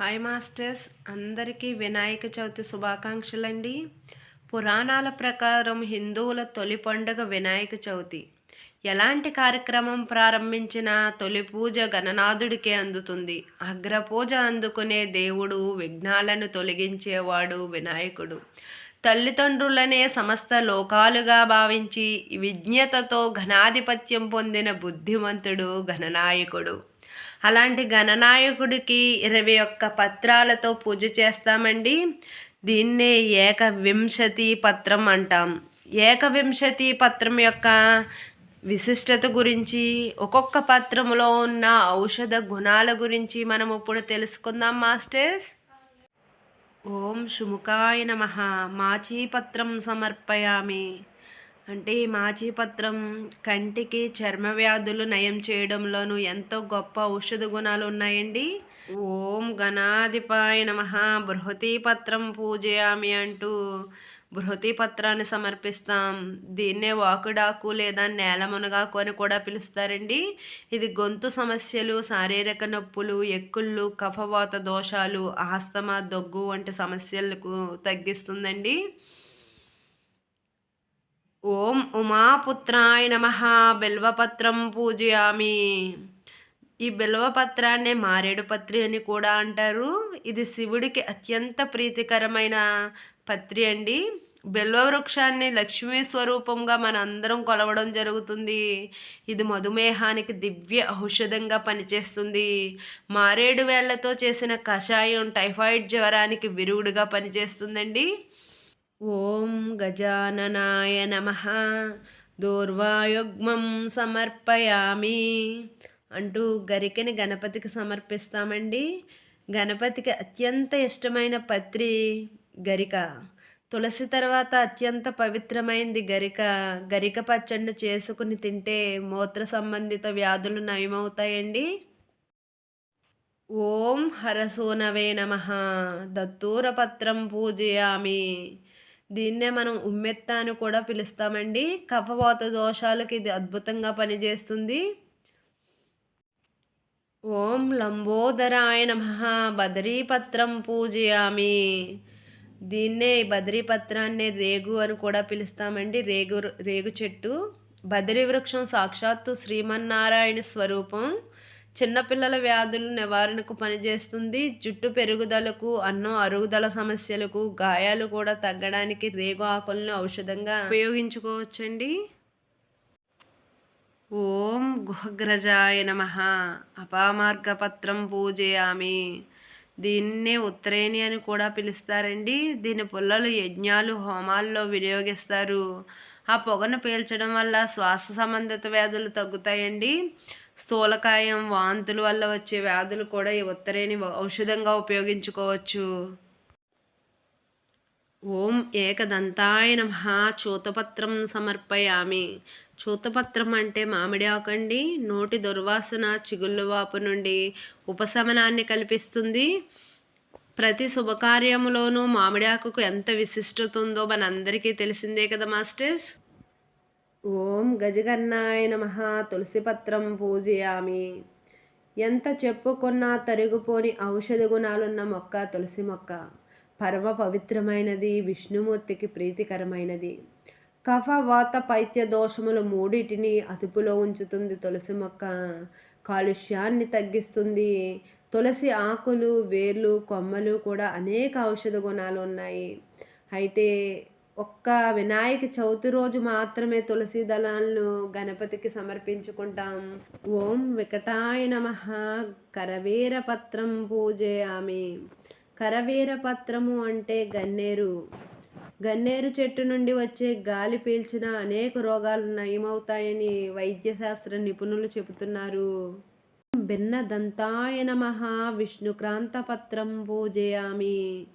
Hi masters అందరికీ వినాయక చవితి శుభాకాంక్షలండి. పురాణాల ప్రకారం హిందువుల తొలి పండుగ వినాయక చవితి. ఎలాంటి కార్యక్రమం ప్రారంభించినా తొలి పూజ గణనాథుడికే అందుతుంది. అగ్రపూజ అందుకునే దేవుడు విఘ్నాలను తొలగించేవాడు వినాయకుడు. తల్లిదండ్రులనే సమస్త లోకాలుగా భావించి విజ్ఞతతో ఘనాధిపత్యం పొందిన బుద్ధిమంతుడు గణనాయకుడు అలాంటి గణనాయకుడికి ఇరవై ఒక్క పత్రాలతో పూజ చేస్తామండి. దీన్నే ఏకవింశతి పత్రం అంటాం. ఏకవింశతి పత్రం యొక్క విశిష్టత గురించి ఒక్కొక్క పత్రములో ఉన్న ఔషధ గుణాల గురించి మనం ఇప్పుడు తెలుసుకుందాం మాస్టర్స్. ఓం శుముఖాయ నమ. మాచీపత్రం సమర్పయామి. అంటే ఈ మాచిపత్రం కంటికి చర్మ వ్యాధులు నయం చేయడంలోనూ ఎంతో గొప్ప ఔషధ గుణాలు ఉన్నాయండి. ఓం గణాధిపాయ నమ. బృహతి పత్రం పూజయామి అంటూ బృహతి పత్రాన్ని సమర్పిస్తాం. దీన్నే వాకుడాకు లేదా నేలమునగాకు అని కూడా పిలుస్తారండి. ఇది గొంతు సమస్యలు శారీరక నొప్పులు ఎక్కుళ్ళు కఫవాత దోషాలు ఆస్తమా దగ్గు వంటి సమస్యలకు తగ్గిస్తుందండి. ఓం ఉమాపుత్రాయ నమ. బెల్వపత్రం పూజయామి. ఈ బిల్వపత్రాన్ని మారేడు పత్రి అని కూడా అంటారు. ఇది శివుడికి అత్యంత ప్రీతికరమైన పత్రి అండి. బెల్వ వృక్షాన్ని లక్ష్మీ స్వరూపంగా మన అందరం కొలవడం జరుగుతుంది. ఇది మధుమేహానికి దివ్య ఔషధంగా పనిచేస్తుంది. మారేడు వేళ్ళతో చేసిన కషాయం టైఫాయిడ్ జ్వరానికి విరుగుడుగా పనిచేస్తుందండి. ఓం గజాననాయ నమ. దూర్వాయుగ్మం సమర్పయామి. అంటూ గరికని గణపతికి సమర్పిస్తామండి. గణపతికి అత్యంత ఇష్టమైన పత్రి గరిక. తులసి తర్వాత అత్యంత పవిత్రమైంది గరిక. గరిక పచ్చడిని చేసుకుని తింటే మూత్ర సంబంధిత వ్యాధులు నయమవుతాయండి. ఓం హరసూనవే నమ. దత్తూరపత్రం పూజయామి. దీన్నే మనం ఉమ్మెత్త అని కూడా పిలుస్తామండి. కఫవాత దోషాలకి ఇది అద్భుతంగా పనిచేస్తుంది. ఓం లంబోదరాయ నమ. బదరీపత్రం పూజయామి. దీన్నే బదరీపత్రాన్ని రేగు అని కూడా పిలుస్తామండి. రేగు రేగు చెట్టు. బదరీ వృక్షం సాక్షాత్తు శ్రీమన్నారాయణ స్వరూపం. చిన్నపిల్లల వ్యాధులు నివారణకు పనిచేస్తుంది. జుట్టు పెరుగుదలకు అన్నం అరుగుదల సమస్యలకు గాయాలు కూడా తగ్గడానికి రేగు ఆకులను ఔషధంగా ఉపయోగించుకోవచ్చండి. ఓం గుహగ్రజాయ నమ. అపామార్గపత్రం పూజయామి. దీన్నే ఉత్తరేణి అని కూడా పిలుస్తారండి. దీని పుల్లలు యజ్ఞాలు హోమాల్లో వినియోగిస్తారు. ఆ పొగను పీల్చడం వల్ల శ్వాస సంబంధిత వ్యాధులు తగ్గుతాయండి. స్థూలకాయం వాంతుల వల్ల వచ్చే వ్యాధులు కూడా ఈ ఉత్తరేని ఔషధంగా ఉపయోగించుకోవచ్చు. ఓం ఏకదంతాయ నమ. చూతపత్రం సమర్పయామి. చూతపత్రం అంటే మామిడి ఆకండి నోటి దుర్వాసన చిగుళ్ళువాపు నుండి ఉపశమనాన్ని కల్పిస్తుంది. ప్రతి శుభకార్యములోనూ మామిడి ఆకుకు ఎంత విశిష్టత ఉందో మనందరికీ తెలిసిందే కదా మాస్టర్స్? ఓం గజగన్నాయ నమ తులసిపత్రం పూజయామి. ఎంత చెప్పుకున్నా తరిగిపోని ఔషధ గుణాలున్న మొక్క తులసి మొక్క. పరమ పవిత్రమైనది విష్ణుమూర్తికి ప్రీతికరమైనది. కఫ వాత పైత్య దోషములు మూడిటిని అదుపులో ఉంచుతుంది తులసి మొక్క. కాలుష్యాన్ని తగ్గిస్తుంది. తులసి ఆకులు వేర్లు కొమ్మలు కూడా అనేక ఔషధ గుణాలు ఉన్నాయి. అయితే ఒక్క వినాయక చవితి రోజు మాత్రమే తులసి దళాలను గణపతికి సమర్పించుకుంటాం. ఓం వికటాయ నమ. కరవీర పత్రం పూజయామి. కరవీర పత్రము అంటే గన్నేరు. గన్నేరు చెట్టు నుండి వచ్చే గాలి పీల్చిన అనేక రోగాలు నయమవుతాయని వైద్యశాస్త్ర నిపుణులు చెబుతున్నారు. భిన్న దంతాయ నమ. విష్ణుక్రాంత పత్రం పూజయామి.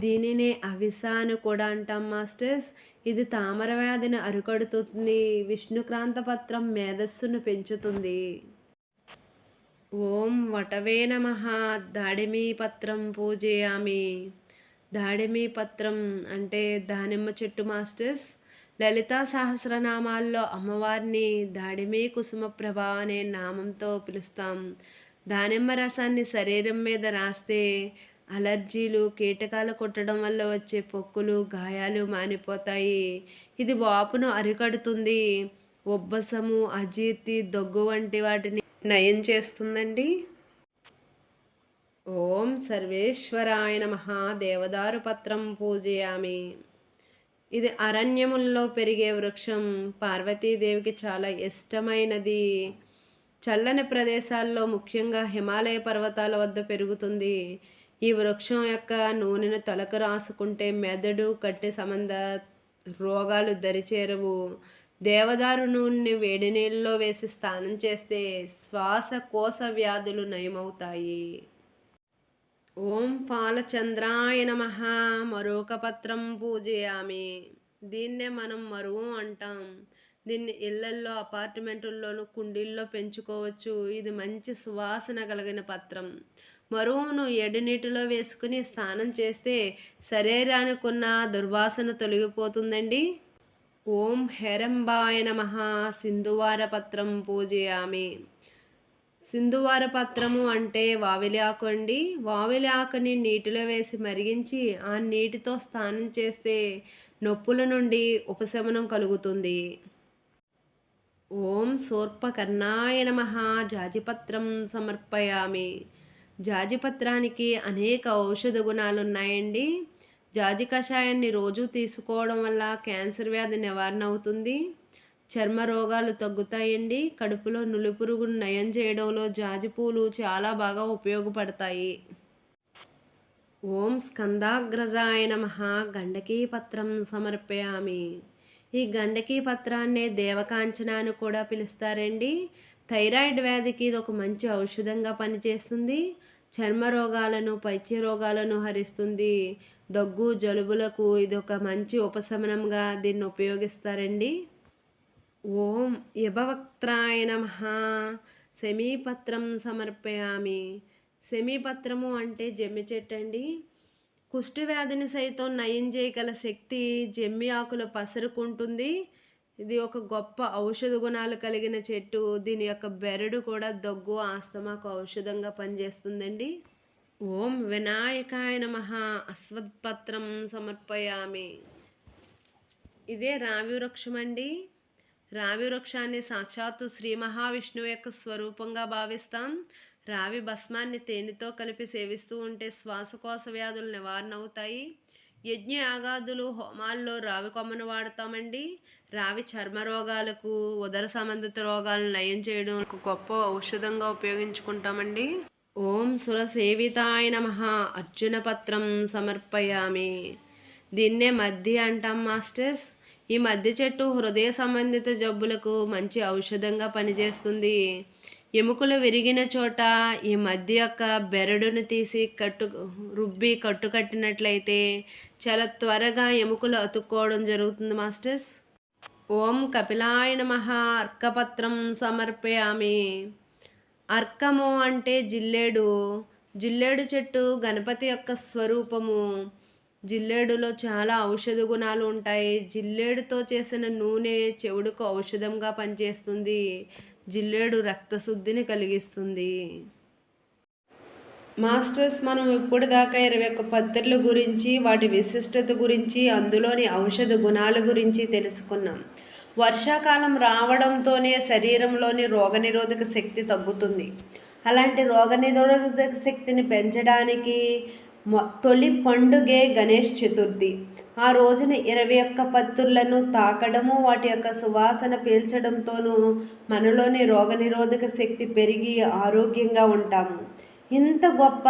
దీనినే అవిస అని కూడా అంటాం మాస్టర్స్. ఇది తామర వ్యాధిని అరికడుతుంది. విష్ణుక్రాంత పత్రం మేధస్సును పెంచుతుంది. ఓం వటవే నమ. దాడిమీ పత్రం పూజయామి. దాడిమీ పత్రం అంటే దానిమ్మ చెట్టు మాస్టర్స్. లలితా సహస్రనామాల్లో అమ్మవారిని దాడిమి కుసుమ ప్రభ అనే నామంతో పిలుస్తాం. దానిమ్మ రసాన్ని శరీరం మీద రాస్తే అలర్జీలు కీటకాలు కుట్టడం వల్ల వచ్చే పొక్కులు గాయాలు మానిపోతాయి. ఇది వాపును అరికడుతుంది. ఉబ్బసము అజీర్తి దగ్గు వంటి వాటిని నయం చేస్తుందండి. ఓం సర్వేశ్వరాయ నమ. దేవదారు పత్రం పూజయామి. ఇది అరణ్యముల్లో పెరిగే వృక్షం. పార్వతీదేవికి చాలా ఇష్టమైనది. చల్లని ప్రదేశాల్లో ముఖ్యంగా హిమాలయ పర్వతాల వద్ద పెరుగుతుంది. ఈ వృక్షం యొక్క నూనెను తలకు రాసుకుంటే మెదడు కట్టె సంబంధ రోగాలు దరిచేరవు. దేవదారు నూనె వేడి నీళ్ళలో వేసి స్నానం చేస్తే శ్వాసకోశ వ్యాధులు నయమవుతాయి. ఓం పాలచంద్రాయ నమ. మరొక పత్రం పూజయామి. దీన్నే మనం మరువు అంటాం. దీన్ని ఇళ్ళల్లో అపార్ట్మెంటుల్లోనూ కుండీల్లో పెంచుకోవచ్చు. ఇది మంచి సువాసన కలిగిన పత్రం. మరువును ఎడినీటిలో వేసుకుని స్నానం చేస్తే శరీరానికి ఉన్న దుర్వాసన తొలగిపోతుందండి. ఓం హెరంబాయ నమ. సింధువార పత్రం పూజయామి. సింధువార పత్రము అంటే వావిలి ఆకు అండి. వావిలి ఆకుని నీటిలో వేసి మరిగించి ఆ నీటితో స్నానం చేస్తే నొప్పుల నుండి ఉపశమనం కలుగుతుంది. ఓం సోర్పకర్ణాయ నమ. జాజిపత్రం సమర్పయామి. జాజిపత్రానికి అనేక ఔషధ గుణాలు ఉన్నాయండి జాజి కషాయాన్ని రోజు తీసుకోవడం వల్ల క్యాన్సర్ వ్యాధి నివారణ అవుతుంది చర్మ రోగాలు తగ్గుతాయండి. కడుపులో నులిపురుగును నయం చేయడంలో జాజి పూలు చాలా బాగా ఉపయోగపడతాయి. ఓం స్కందాగ్రజాయ నమ. గండకీ పత్రం సమర్పయామి. ఈ గండకీ పత్రాన్నే దేవకాంచన అని కూడా పిలుస్తారండి. థైరాయిడ్ వ్యాధికి ఇది ఒక మంచి ఔషధంగా పనిచేస్తుంది. చర్మ రోగాలను పైత్య రోగాలను హరిస్తుంది. దగ్గు జలుబులకు ఇది ఒక మంచి ఉపశమనంగా దీన్ని ఉపయోగిస్తారండి. ఓం యభవక్త్రాయ నమ. సెమీపత్రం సమర్పయామి. సెమీపత్రము అంటే జమ్మి చెట్టు అండి. కుష్టి వ్యాధిని సైతం నయం చేయగల శక్తి జమ్మి ఆకులు పసరుకుంటుంది. ఇది ఒక గొప్ప ఔషధ గుణాలు కలిగిన చెట్టు. దీని యొక్క బెరడు కూడా దగ్గు ఆస్తమాకు ఔషధంగా పనిచేస్తుందండి. ఓం వినాయకాయ నమ. అశ్వత్పత్రం సమర్పయామి. ఇదే రావి వృక్షం అండి. రావి వృక్షాన్ని సాక్షాత్తు శ్రీ మహావిష్ణువు యొక్క స్వరూపంగా భావిస్తాం. రావి భస్మాన్ని తేనెతో కలిపి సేవిస్తూ ఉంటే శ్వాసకోశ వ్యాధులు నివారణ అవుతాయి యజ్ఞ యాగాదులు హోమాల్లో రావి కొమ్మను వాడతామండి. రావి చర్మ రోగాలకు ఉదర సంబంధిత రోగాలను నయం చేయడం గొప్ప ఔషధంగా ఉపయోగించుకుంటామండి. ఓం సురసేవితాయ నమ. అర్జున పత్రం సమర్పయామి. దీన్నే మధ్య అంటాం మాస్టర్స్. ఈ మధ్య చెట్టు హృదయ సంబంధిత జబ్బులకు మంచి ఔషధంగా పనిచేస్తుంది. ఎముకలు విరిగిన చోట ఈ మధ్య యొక్క బెరడును తీసి కట్టు రుబ్బి కట్టు కట్టినట్లయితే చాలా త్వరగా ఎముకలు అతుక్కోవడం జరుగుతుంది మాస్టర్స్. ఓం కపిలాయ నమ. అర్కపత్రం సమర్పయామి. అర్కము అంటే జిల్లేడు. జిల్లేడు చెట్టు గణపతి యొక్క స్వరూపము. జిల్లేడులో చాలా ఔషధ గుణాలు ఉంటాయి. జిల్లేడుతో చేసిన నూనె చెవుడుకు ఔషధంగా పనిచేస్తుంది. జిల్లేడు రక్తశుద్ధిని కలిగిస్తుంది. మాస్టర్స్ మనం ఇప్పటిదాకా ఇరవై ఒక్క పత్రిల గురించి వాటి విశిష్టత గురించి అందులోని ఔషధ గుణాల గురించి తెలుసుకున్నాం. వర్షాకాలం రావడంతోనే శరీరంలోని రోగనిరోధక శక్తి తగ్గుతుంది. అలాంటి రోగనిరోధక శక్తిని పెంచడానికి తొలి పండుగే గణేష్ చతుర్థి. ఆ రోజున ఇరవై ఒక్క పత్తులను తాకడము వాటి యొక్క సువాసన పీల్చడంతోనూ మనలోని రోగనిరోధక శక్తి పెరిగి ఆరోగ్యంగా ఉంటాము. ఇంత గొప్ప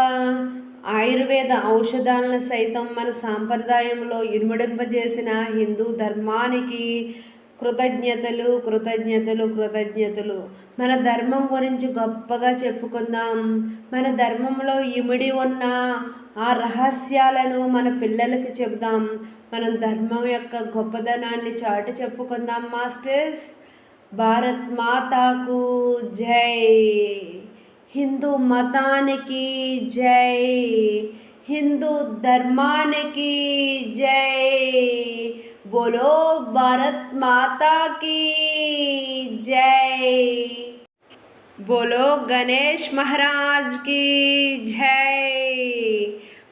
ఆయుర్వేద ఔషధాలను సైతం మన సాంప్రదాయంలో ఇనుమడింపజేసిన హిందూ ధర్మానికి కృతజ్ఞతలు కృతజ్ఞతలు కృతజ్ఞతలు. మన ధర్మం గురించి గొప్పగా చెప్పుకుందాం. మన ధర్మంలో ఇమిడి ఉన్న ఆ రహస్యాలను మన పిల్లలకి చెబుదాం. మనం ధర్మం యొక్క గొప్పదనాన్ని చాటు చెప్పుకుందాం మాస్టర్స్. భారత్ మాతాకు జై. హిందూ మతానికి జై. హిందూ ధర్మానికి జై. బోలో భారత్ మాతాకి జై. బోలో గణేష్ మహారాజ్కి జై.